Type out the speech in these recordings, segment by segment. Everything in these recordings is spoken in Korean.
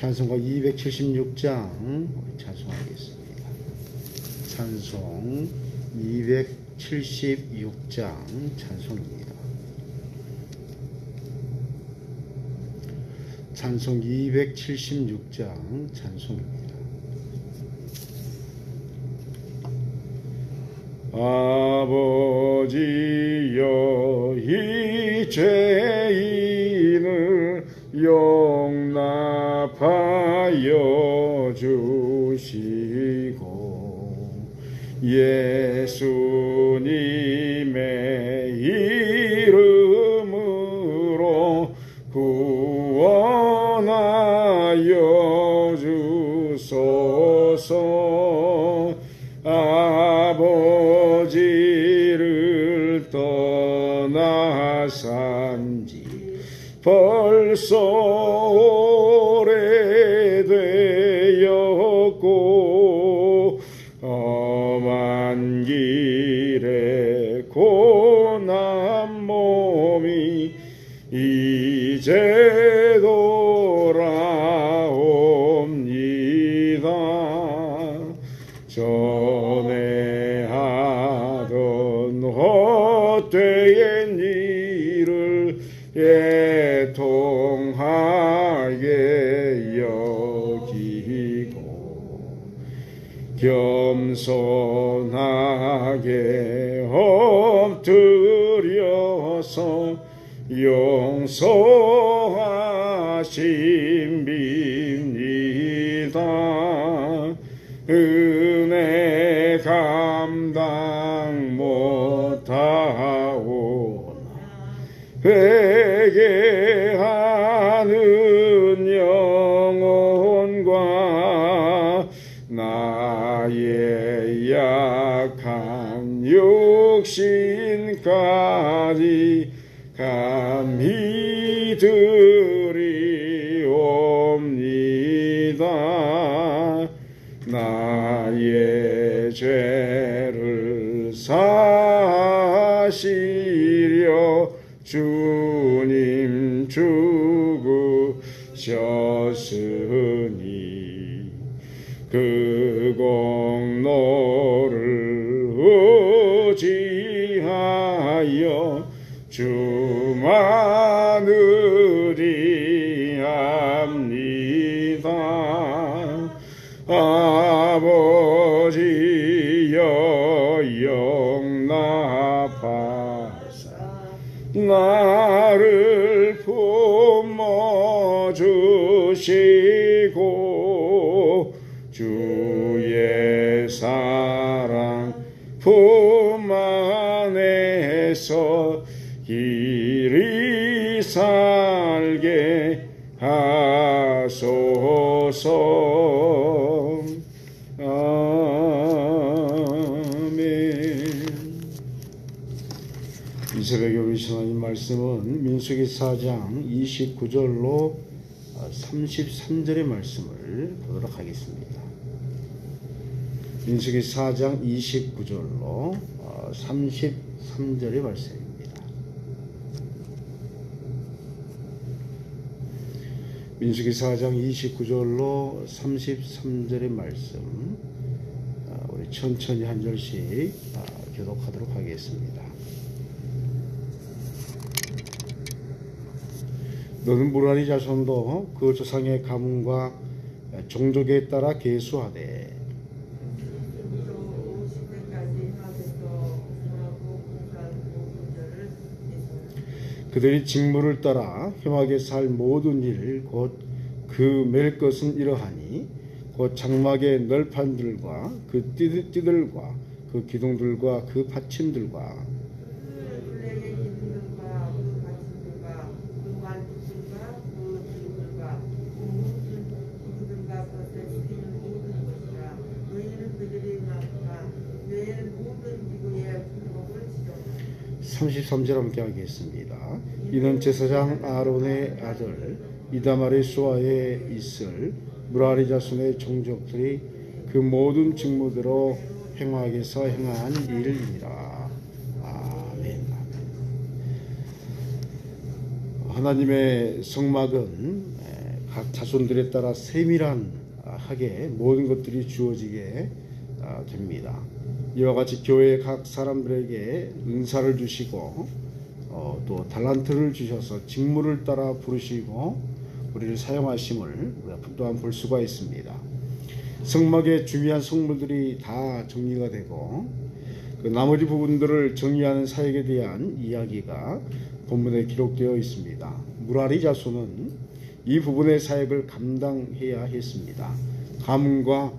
찬송가 276장 우리 찬송하겠습니다. 찬송 276장 찬송입니다. 찬송 276장 찬송입니다. 아버지여 이 죄인을 용납 하여 주시고 예수 험한 길에 고난 몸이 이제 겸손하게 엎드려서 용서하심 육신까지 감히 드리옵니다. 나의 죄를 사시려 주님 죽으셨으니 의지하여 주만 길이 살게 하소서. 아멘. 이 새벽에 우리 하나님 말씀은 민수기 4장 29절로 33절의 말씀을 보도록 하겠습니다. 민수기 4장 29절로 33절의 말씀입니다. 민수기 4장 29절로 33절의 말씀 아, 우리 천천히 한 절씩 아, 교독하도록 하겠습니다. 너는 무라리 자손도 그 조상의 가문과 종족에 따라 계수하되 50대까지 하면서 공부하고 공부하는 모든 자를 그들이 직무를 따라 혐하게 살 모든 일 곧그맬 것은 이러하니 곧 장막의 널판들과 그 띠들, 띠들과 그 기둥들과 그 받침들과 그 둘레의 기둥들과 그 받침들과 그 말뚝들과 그 기둥들과 그 모든 기둥들과 그것에 쓰이는 모든 것이라 너희는 그들이 나타나 내 모든 기구의 품목을 지정하라 33절 함께 하겠습니다. 이는 제사장 아론의 아들 이다말의 수하에 있을 무라리 자손의 종족들이 그 모든 직무대로 행하게서 행한 일이니라. 아멘. 하나님의 성막은 에, 각 자손들에 따라 세밀한 하게 모든 것들이 주어지게 아, 됩니다. 이와 같이 교회 각 사람들에게 은사를 주시고 어, 또 달란트를 주셔서 직무를 따라 부르시고 우리를 사용하심을 우리가 또한 볼 수가 있습니다. 성막의 중요한 성물들이 다 정리가 되고 그 나머지 부분들을 정리하는 사역에 대한 이야기가 본문에 기록되어 있습니다. 무라리 자손은 이 부분의 사역을 감당해야 했습니다. 가문과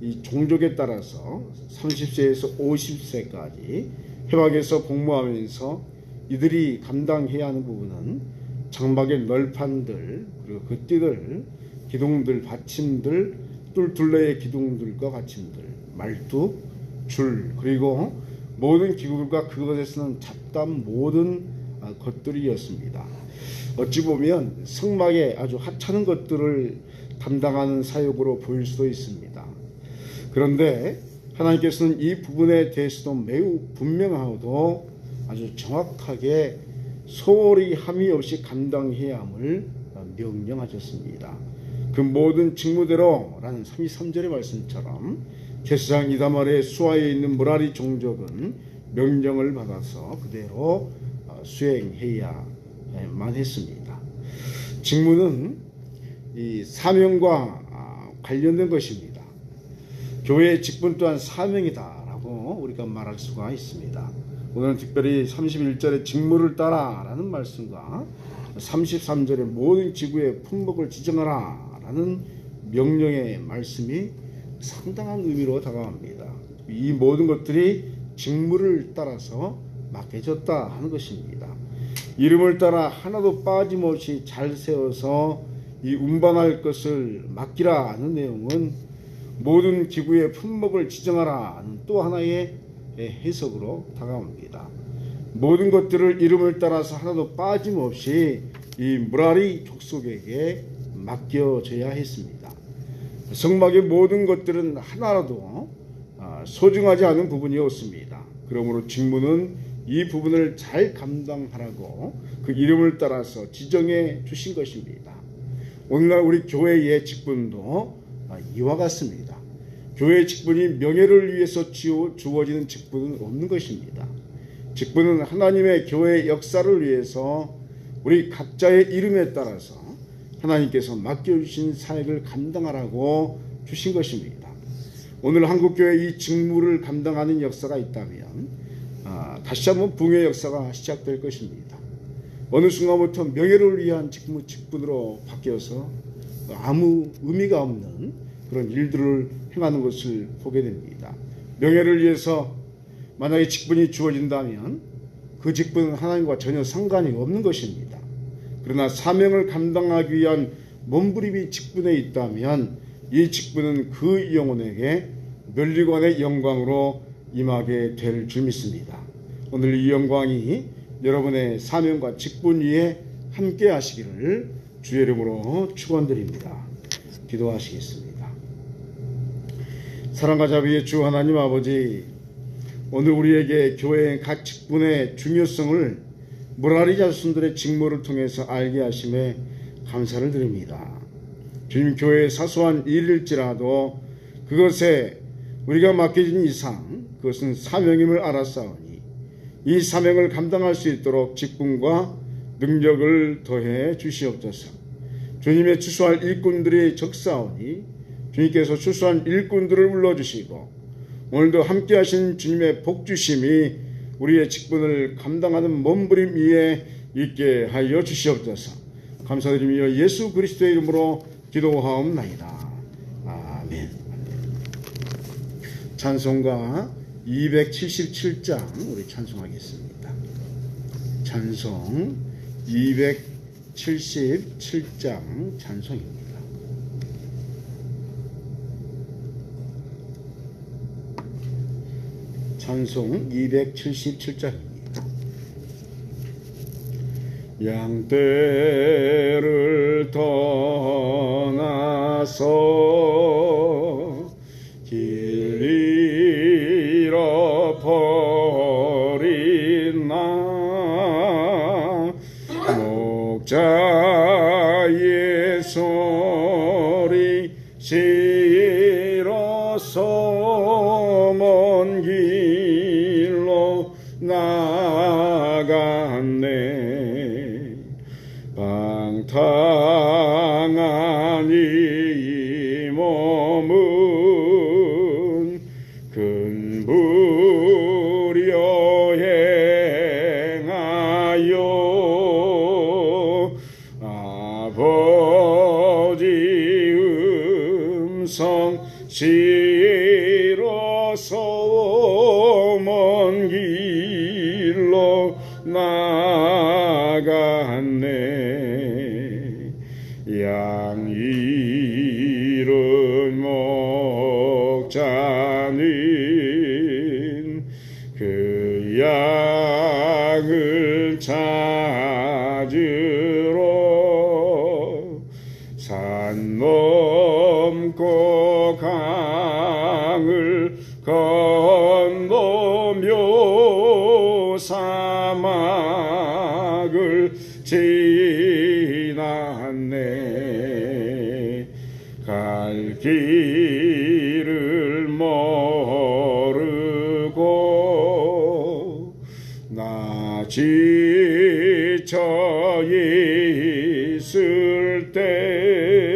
이 종족에 따라서 30세에서 50세까지 해박에서 복무하면서 이들이 감당해야 하는 부분은 장막의 널판들 그리고 그 띠들 기둥들 받침들 뚫 둘레의 기둥들과 받침들 말뚝 줄 그리고 모든 기구들과 그것에 쓰는 잡담 모든 아, 것들이었습니다. 어찌 보면 성막에 아주 하찮은 것들을 담당하는 사역으로 보일 수도 있습니다. 그런데 하나님께서는 이 부분에 대해서도 매우 분명하고도 아주 정확하게 소홀히 함이 없이 감당해야 함을 명령하셨습니다. 그 모든 직무대로라는 32절의 말씀처럼 제사장 이다말의 수하에 있는 무라리 종족은 명령을 받아서 그대로 어, 수행해야만 했습니다. 직무는 이 사명과 아, 관련된 것입니다. 교회의 직분 또한 사명이다라고 우리가 말할 수가 있습니다. 오늘은 특별히 31절의 직무를 따라라는 말씀과 33절의 모든 지구의 품목을 지정하라라는 명령의 말씀이 상당한 의미로 다가옵니다. 이 모든 것들이 직무를 따라서 맡겨졌다 하는 것입니다. 이름을 따라 하나도 빠짐없이 잘 세워서 이 운반할 것을 맡기라 하는 내용은 모든 기구의 품목을 지정하라 하는 또 하나의 해석으로 다가옵니다. 모든 것들을 이름을 따라서 하나도 빠짐없이 이 무라리 족속에게 맡겨져야 했습니다. 성막의 모든 것들은 하나라도 아, 소중하지 않은 부분이 없습니다. 그러므로 직무는 이 부분을 잘 감당하라고 그 이름을 따라서 지정해 주신 것입니다. 오늘날 우리 교회의 직분도 아, 이와 같습니다. 교회의 직분이 명예를 위해서 주어지는 직분은 없는 것입니다. 직분은 하나님의 교회 역사를 위해서 우리 각자의 이름에 따라서 하나님께서 맡겨주신 사역을 감당하라고 주신 것입니다. 오늘 한국교회 이 직무를 감당하는 역사가 있다면 아, 다시 한번 붕의 역사가 시작될 것입니다. 어느 순간부터 명예를 위한 직무 직분으로 바뀌어서 아무 의미가 없는 그런 일들을 행하는 것을 보게 됩니다. 명예를 위해서 만약에 직분이 주어진다면 그 직분은 하나님과 전혀 상관이 없는 것입니다. 그러나 사명을 감당하기 위한 몸부림이 직분에 있다면 이 직분은 그 영혼에게 멸리관의 영광으로 임하게 될 줄 믿습니다. 오늘 이 영광이 여러분의 사명과 직분 위에 함께 하시기를 주의 이름으로 축원드립니다. 기도하시겠습니다. 사랑과 자비의 주 하나님 아버지 오늘 우리에게 교회의 각 직분의 중요성을 무라리 자손들의 직무를 통해서 알게 하심에 감사를 드립니다. 주님 교회의 사소한 일일지라도 그것에 우리가 맡겨진 이상 그것은 사명임을 알았사오니 이 사명을 감당할 수 있도록 직분과 능력을 더해 주시옵소서. 주님의 추수할 일꾼들이 적사오니 주님께서 출소한 일꾼들을 불러주시고 오늘도 함께 하신 주님의 복주심이 우리의 직분을 감당하는 몸부림 위에 있게 하여 주시옵소서. 감사드리며 예수 그리스도의 이름으로 기도하옵나이다. 아멘. 찬송가 277장 우리 찬송하겠습니다. 찬송 277장 찬송입니다. 찬송 277장입니다. 양떼를 떠나서 길 잃어버린 나 목자 싫어서 먼 길로 나갔네. 양 잃은 목자는 그 양을 찾으러 산 넘고 강을 건너며 사막을 지났네. 갈 길을 모르고 나 지쳐 있을 때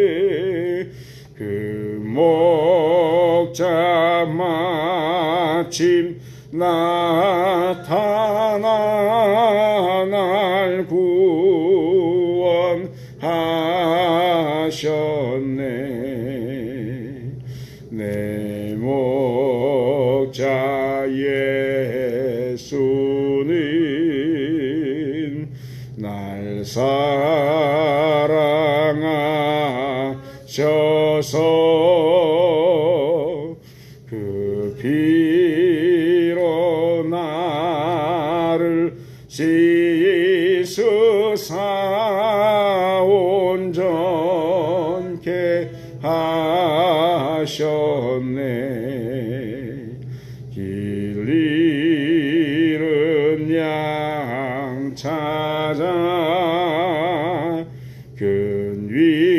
마침 나타나 날 구원하셨네. 내 목자 예수는 날 사랑하셔서 conduit.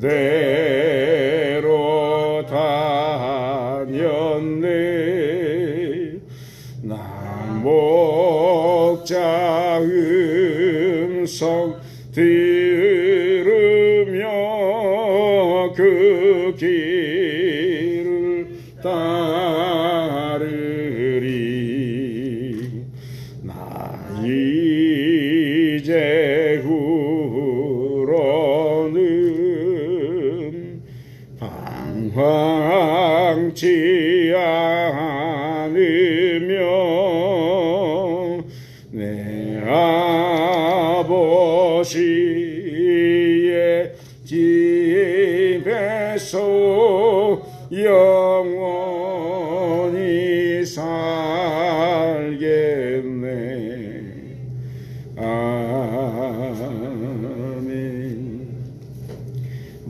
대로 다녔네. 난 목자 음성 황치 않으며 내 아버지의 집에서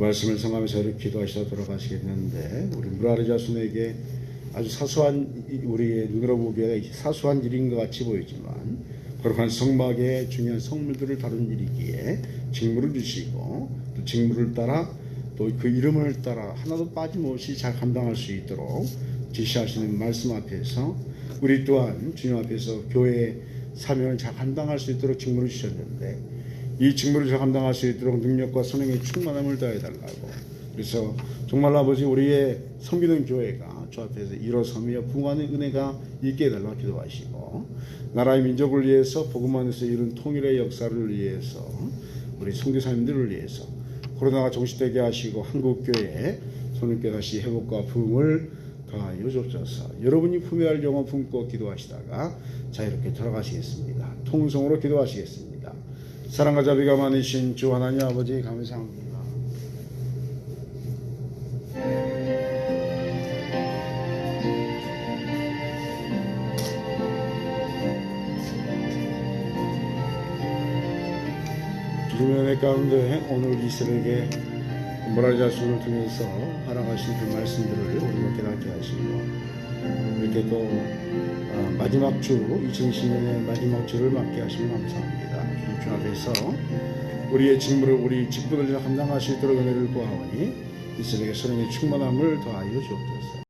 말씀을 성하면서 이렇게 기도하시다 돌아가시겠는데 우리 무라리 자손에게 아주 사소한 이- 우리의 눈으로 보기에 사소한 일인 것 같이 보이지만 거룩한 성막의 중요한 성물들을 다룬 일이기에 직무를 주시고 또 직무를 따라 또 그 이름을 따라 하나도 빠짐없이 잘 감당할 수 있도록 지시하시는 말씀 앞에서 우리 또한 주님 앞에서 교회의 사명을 잘 감당할 수 있도록 직무를 주셨는데 이 직무를 잘 감당할 수 있도록 능력과 선행의 충만함을 더해달라고 그래서 정말 아버지 우리의 섬기는 교회가 주 앞에서 일어서며 부하는 은혜가 있게 해달라 기도하시고 나라의 민족을 위해서 복음 안에서 이룬 통일의 역사를 위해서 우리 성교사님들을 위해서 코로나가 종식되게 하시고 한국교회 손님께 다시 회복과 부흥을 더하여 주옵소서. 여러분이 품어야 할 영혼 품고 기도하시다가 자유롭게 돌아가시겠습니다. 통성으로 기도하시겠습니다. 사랑과 자비가 많으신 주 하나님 아버지 감사합니다. 주님의 가운데 오늘 이 새벽에 모랄 자손을 통해서 하나가신 그 말씀들을 우리가 깨닫게 하시고 이렇게 또 어, 마지막 주 2010년의 마지막 주를 맞게 하시면 감사합니다. 주님 주 앞에서 우리의 직무를 우리 직분을 감당할 수 있도록 은혜를 구하오니 이 새벽에 선행의 충만함을 더하여 주옵소서.